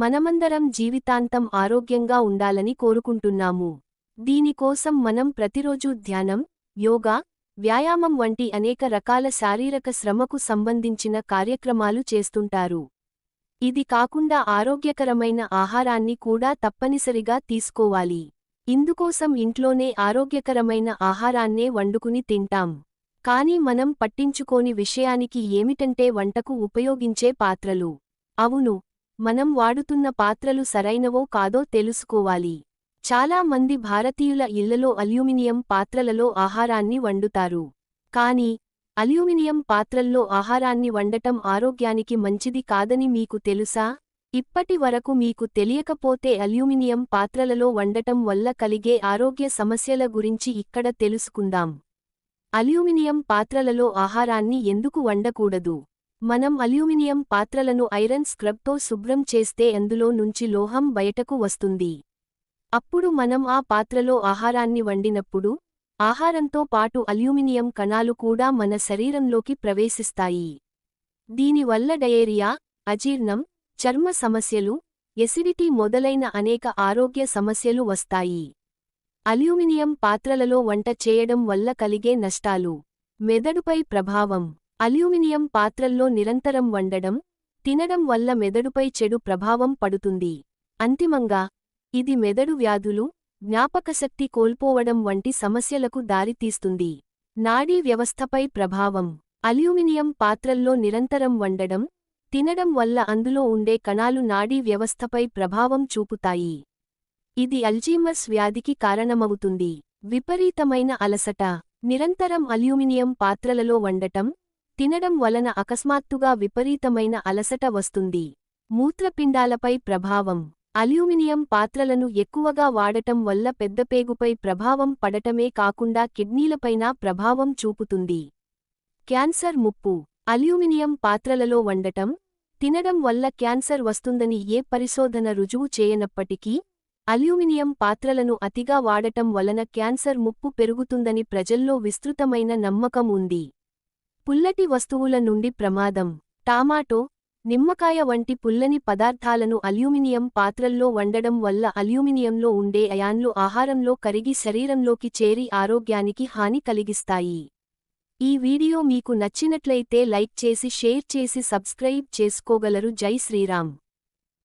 మనమందరం జీవితాంతం ఆరోగ్యంగా ఉండాలని కోరుకుంటున్నాము. దీనికోసం మనం ప్రతిరోజూ ధ్యానం యోగా వ్యాయామం వంటి అనేక రకాల శారీరక శ్రమకు సంబంధించిన కార్యక్రమాలు చేస్తుంటారు. ఇది కాకుండా ఆరోగ్యకరమైన ఆహారాన్ని కూడా తప్పనిసరిగా తీసుకోవాలి. ఇందుకోసం ఇంట్లోనే ఆరోగ్యకరమైన ఆహారాన్నే వండుకుని తింటాం. కాని మనం పట్టించుకోని విషయానికి ఏమిటంటే వంటకు ఉపయోగించే పాత్రలు. అవును మనం వాడుతున్న పాత్రలు సరైనవో కాదో తెలుసుకోవాలి. చాలా మంది భారతీయుల ఇళ్ళలో అల్యూమినియం పాత్రలలో ఆహారాన్ని వండుతారు. కాని అల్యూమినియం పాత్రల్లో ఆహారాన్ని వండటం ఆరోగ్యానికి మంచిది కాదని మీకు తెలుసా? ఇప్పటి వరకు మీకు తెలియకపోతే అల్యూమినియం పాత్రలలో వండటం వల్ల కలిగే ఆరోగ్య సమస్యల గురించి ఇక్కడ తెలుసుకుందాం. అల్యూమినియం పాత్రలలో ఆహారాన్ని ఎందుకు వండకూడదు? మనం అల్యూమినియం పాత్రలను ఐరన్ స్క్రబ్తో శుభ్రం చేస్తే అందులో నుంచి లోహం బయటకు వస్తుంది. అప్పుడు మనం ఆ పాత్రలో ఆహారాన్ని వండినప్పుడు ఆహారంతో పాటు అల్యూమినియం కణాలు కూడా మన శరీరంలోకి ప్రవేశిస్తాయి. దీనివల్ల డయేరియా అజీర్ణం చర్మ సమస్యలు ఎసిడిటీ మొదలైన అనేక ఆరోగ్య సమస్యలు వస్తాయి. అల్యూమినియం పాత్రలలో వంట చేయడం వల్ల కలిగే నష్టాలు. మెదడుపై ప్రభావం. అల్యూమినియం పాత్రల్లో నిరంతరం వండడం తినడం వల్ల మెదడుపై చెడు ప్రభావం పడుతుంది. అంతిమంగా ఇది మెదడు వ్యాధులు జ్ఞాపకశక్తి కోల్పోవడం వంటి సమస్యలకు దారితీస్తుంది. నాడీ వ్యవస్థపై ప్రభావం. అల్యూమినియం పాత్రల్లో నిరంతరం వండడం తినడం వల్ల అందులో ఉండే కణాలు నాడీ వ్యవస్థపై ప్రభావం చూపుతాయి. ఇది అల్జీమర్స్ వ్యాధికి కారణమవుతుంది. విపరీతమైన అలసట. నిరంతరం అల్యూమినియం పాత్రలలో వండటం తినడం వలన అకస్మాత్తుగా విపరీతమైన అలసట వస్తుంది. మూత్రపిండాలపై ప్రభావం. అల్యూమినియం పాత్రలను ఎక్కువగా వాడటం వల్ల పెద్దపేగుపై ప్రభావం పడటమే కాకుండా కిడ్నీలపైన ప్రభావం చూపుతుంది. క్యాన్సర్ ముప్పు. అల్యూమినియం పాత్రలలో వండటం తినడం వల్ల క్యాన్సర్ వస్తుందని ఏ పరిశోధన రుజువు చేయనప్పటికీ అల్యూమినియం పాత్రలను అతిగా వాడటం వలన క్యాన్సర్ ముప్పు పెరుగుతుందని ప్రజల్లో విస్తృతమైన నమ్మకం ఉంది. పుల్లటి వస్తువుల నుండి ప్రమాదం. టామాటో నిమ్మకాయ వంటి పుల్లని పదార్థాలను అల్యూమినియం పాత్రల్లో వండడం వల్ల అల్యూమినియంలో ఉండే అయాన్లు ఆహారంలో కరిగి శరీరంలోకి చేరి ఆరోగ్యానికి హాని కలిగిస్తాయి. ఈ వీడియో మీకు నచ్చినట్లయితే లైక్ చేసి షేర్ చేసి సబ్స్క్రైబ్ చేసుకోగలరు. జై శ్రీరామ్.